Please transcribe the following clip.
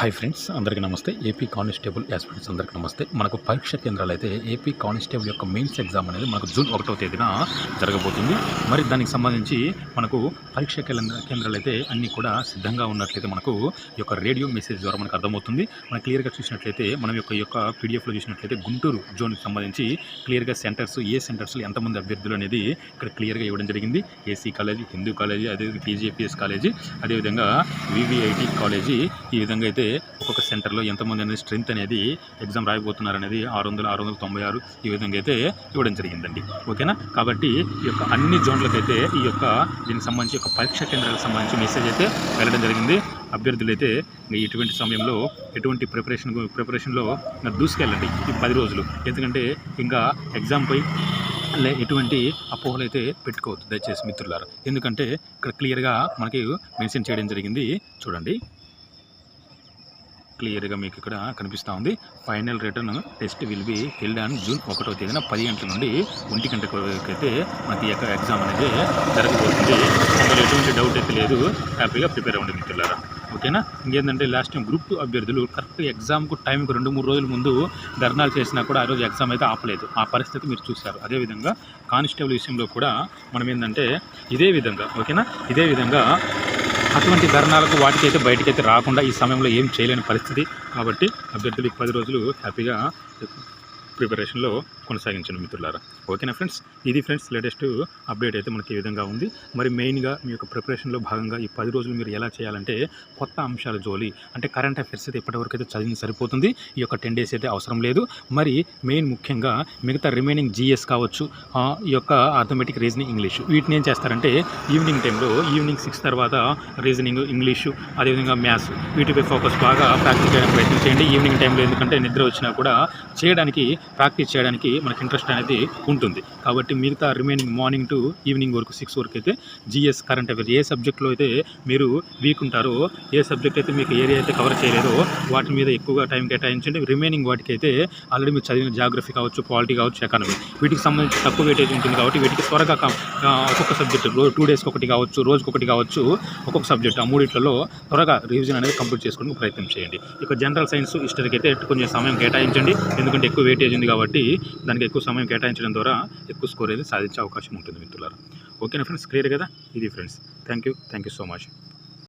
Hi friends అందరికీ నమస్తే. AP constable aspirants అందరికీ నమస్తే. మనకు పరీక్ష కేంద్రాలు అయితే ఏపీ కానిస్టేబుల్ యొక్క మెయిన్స్ ఎగ్జామ్ అనేది మనకు జూన్ ఒకటో తేదీన జరగబోతుంది. మరి దానికి సంబంధించి మనకు పరీక్ష కేంద్ర కేంద్రాలు అయితే అన్నీ కూడా సిద్ధంగా ఉన్నట్లయితే మనకు ఈ యొక్క రేడియో మెసేజ్ ద్వారా మనకు అర్థమవుతుంది. మనం క్లియర్గా చూసినట్లయితే మనం యొక్క యొక్క పీడిఎఫ్లో చూసినట్లయితే గుంటూరు జోన్కి సంబంధించి క్లియర్గా సెంటర్స్ ఏ సెంటర్స్లో ఎంతమంది అభ్యర్థులు అనేది ఇక్కడ క్లియర్గా ఇవ్వడం జరిగింది. ఏసీ కాలేజీ హిందూ కాలేజీ అదేవిధంగా టీజీపీఎస్ కాలేజీ అదేవిధంగా వివిఐటి కాలేజీ ఈ విధంగా అయితే ఒక్కొక్క సెంటర్లో ఎంతమంది అనేది స్ట్రెంత్ అనేది ఎగ్జామ్ రాయబోతున్నారు అనేది ఆరు వందల ఆరు వందల తొంభై ఆరు ఈ విధంగా అయితే ఇవ్వడం జరిగిందండి. ఓకేనా? కాబట్టి ఈ యొక్క అన్ని జోన్లకైతే ఈ యొక్క దీనికి సంబంధించి ఒక పరీక్షా కేంద్రాలకు సంబంధించి మెసేజ్ అయితే వెళ్ళడం జరిగింది. అభ్యర్థులు అయితే ఇటువంటి సమయంలో ఎటువంటి ప్రిపరేషన్ ప్రిపరేషన్లో దూసుకెళ్ళండి ఈ పది రోజులు. ఎందుకంటే ఇంకా ఎగ్జామ్పై లే ఎటువంటి అపోహలు అయితే పెట్టుకోవద్దు దయచేసి మిత్రులారా. ఎందుకంటే ఇక్కడ క్లియర్గా మనకి మెన్షన్ చేయడం జరిగింది. చూడండి. క్లియర్గా మీకు ఇక్కడ కనిపిస్తూ ఉంది. Final written test will be held on June ఒకటో తేదీన పది గంటల నుండి ఒంటి గంటకు అయితే మనకి యొక్క ఎగ్జామ్ అనేది జరగబోతుంది. అందులో ఎటువంటి డౌట్ అయితే లేదు. హ్యాపీగా ప్రిపేర్ అవ్వండి మిత్రులారా. ఓకేనా? ఇంకేంటంటే లాస్ట్ టైం గ్రూప్ టూ అభ్యర్థులు కరెక్ట్ ఎగ్జామ్కు టైంకి రెండు మూడు రోజుల ముందు ధర్నాలు చేసినా కూడా ఆ రోజు ఎగ్జామ్ అయితే ఆపలేదు. ఆ పరిస్థితి మీరు చూస్తారు అదేవిధంగా కానిస్టేబుల్ విషయంలో కూడా మనం ఏంటంటే ఇదే విధంగా ఓకేనా? ఇదే విధంగా అటువంటి ధర్నాలకు వాటికైతే బయటకైతే రాకుండా ఈ సమయంలో ఏం చేయలేని పరిస్థితి. కాబట్టి అభ్యర్థులు పది రోజులు హ్యాపీగా ప్రిపరేషన్లో కొనసాగించండి మిత్రులారా. ఓకేనా ఫ్రెండ్స్? ఇది ఫ్రెండ్స్ లేటెస్ట్ అప్డేట్ అయితే మనకి ఈ విధంగా ఉంది. మరి మెయిన్గా మీ యొక్క ప్రిపరేషన్లో భాగంగా ఈ పది రోజులు మీరు ఎలా చేయాలంటే కొత్త అంశాల జోలి అంటే కరెంట్ అఫైర్స్ అయితే ఇప్పటివరకు అయితే చదివిన సరిపోతుంది. ఈ యొక్క టెన్ డేస్ అయితే అవసరం లేదు. మరి మెయిన్ ముఖ్యంగా మిగతా రిమైనింగ్ జీఎస్ కావచ్చు ఈ యొక్క ఆర్థమెటిక్ రీజనింగ్ ఇంగ్లీష్ వీటిని ఏం చేస్తారంటే ఈవినింగ్ టైంలో ఈవినింగ్ సిక్స్ తర్వాత రీజనింగ్ ఇంగ్లీషు అదేవిధంగా మ్యాథ్స్ వీటిపై ఫోకస్ బాగా ప్రాక్టీస్ చేయడానికి ప్రయత్నం చేయండి. ఈవినింగ్ టైంలో ఎందుకంటే నిద్ర వచ్చినా కూడా చేయడానికి ప్రాక్టీస్ చేయడానికి మనకి ఇంట్రెస్ట్ అనేది ఉంటుంది. కాబట్టి మిగతా రిమైనింగ్ మార్నింగ్ టు ఈవినింగ్ వరకు సిక్స్ వరకు అయితే జిఎస్ కరెంట్ అఫైర్స్ ఏ సబ్జెక్ట్లో అయితే మీరు వీక్ ఉంటారో ఏ సబ్జెక్ట్ అయితే మీకు ఏరియా అయితే కవర్ చేయలేదో వాటి మీద ఎక్కువగా టైం కేటాయించండి. రిమైనింగ్ వాటికి అయితే ఆల్రెడీ మీరు చదివిన జాగ్రఫీ కావచ్చు పాలిటీ కావచ్చు ఎకానమీ వీటికి సంబంధించి తక్కువ వెయిటేజ్ ఉంటుంది కాబట్టి వీటికి త్వరగా ఒక్కొక్క సబ్జెక్ట్ రోజు టూ డేస్కి ఒకటి కావచ్చు రోజుకి ఒకటి కావచ్చు ఒక్కొక్క సబ్జెక్ట్ ఆ మూడిట్లలో త్వరగా రివిజన్ అనేది కంప్లీట్ చేసుకోవడానికి ప్రయత్నం చేయండి. ఇక జనరల్ సైన్స్ హిస్టరీకి అయితే కొంచెం సమయం కేటాయించండి. ఎందుకంటే ఎక్కువ వెయిటేజ్ ఉంది కాబట్టి దానికి ఎక్కువ సమయం కేటాయించడం ద్వారా ఎక్కువ స్కోర్ అనేది సాధించే అవకాశం ఉంటుంది మిత్రులారా. ఓకేనా ఫ్రెండ్స్ క్లియర్ కదా? ఇది friends thank you thank you so much